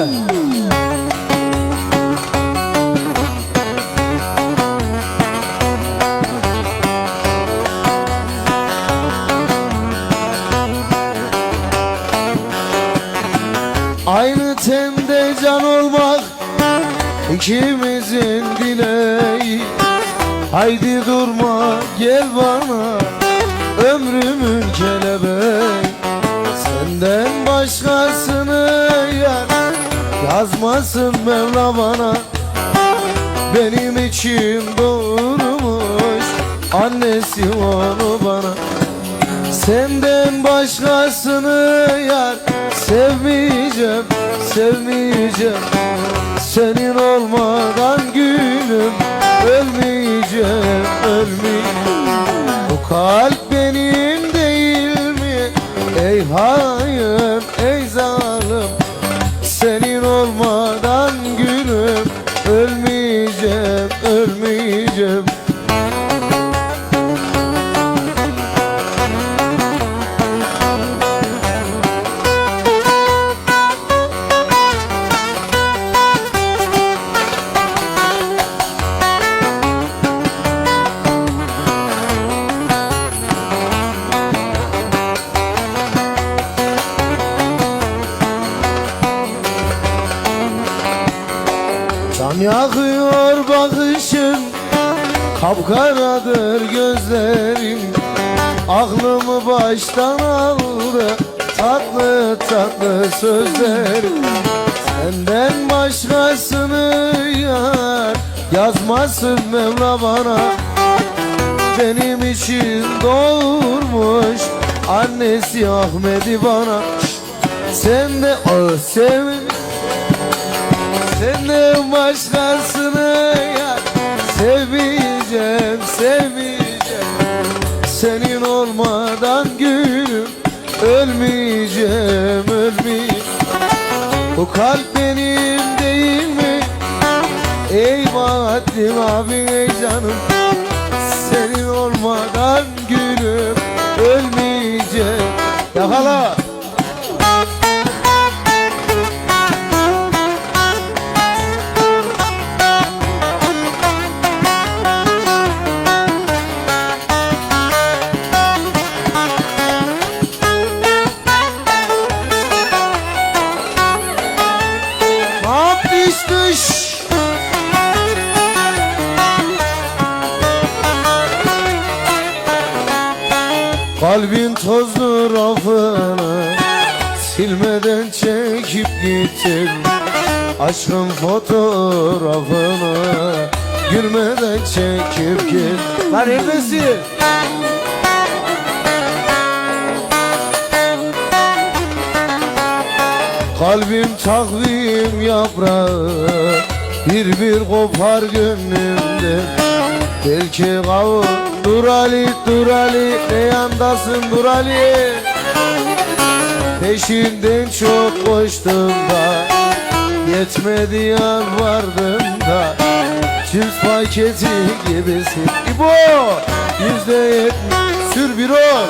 mi? Aynı tende can olmak ikimizin dileği Haydi durma gel bana ömrümün kelebeği yazmasın Mevla bana. Benim için doğurmuş annesi onu bana. Senden başkasını yar sevmeyeceğim, sevmeyeceğim. Senin olmadan gülüm ölmeyeceğim, ölmeyeceğim. Bu kalp benim değil mi? Ey hayır, yakıyor bakışın Kapkaradır gözlerin Aklımı baştan aldı Tatlı tatlı sözlerin Senden başkasını yar Yazmasın Mevla bana. Benim için doğurmuş Annesi Ahmet'i bana. Sen de ah sevin Senden başkasını ya Sevmeyeceğim, sevmeyeceğim Senin olmadan gülüm. Ölmeyeceğim, ölmeyeceğim. Bu kalp benim değil mi? Ey Bahattin abi ey canım. Senin olmadan gülüm. Ölmeyeceğim. Yakala Tozlu rafını Silmeden çekip gittim Aşkın fotoğrafını Gülmeden çekip git Lan neredesin? Kalbim takvim yaprağı Bir bir kopar gönlümde Belki kavur Dur Ali dur Ali Ne yandasın dur Ali Peşinden çok koştum da Yetmedi yalvardım da. Cips paketi gibisin. İbo Yüzde yetmiş Sür bir ol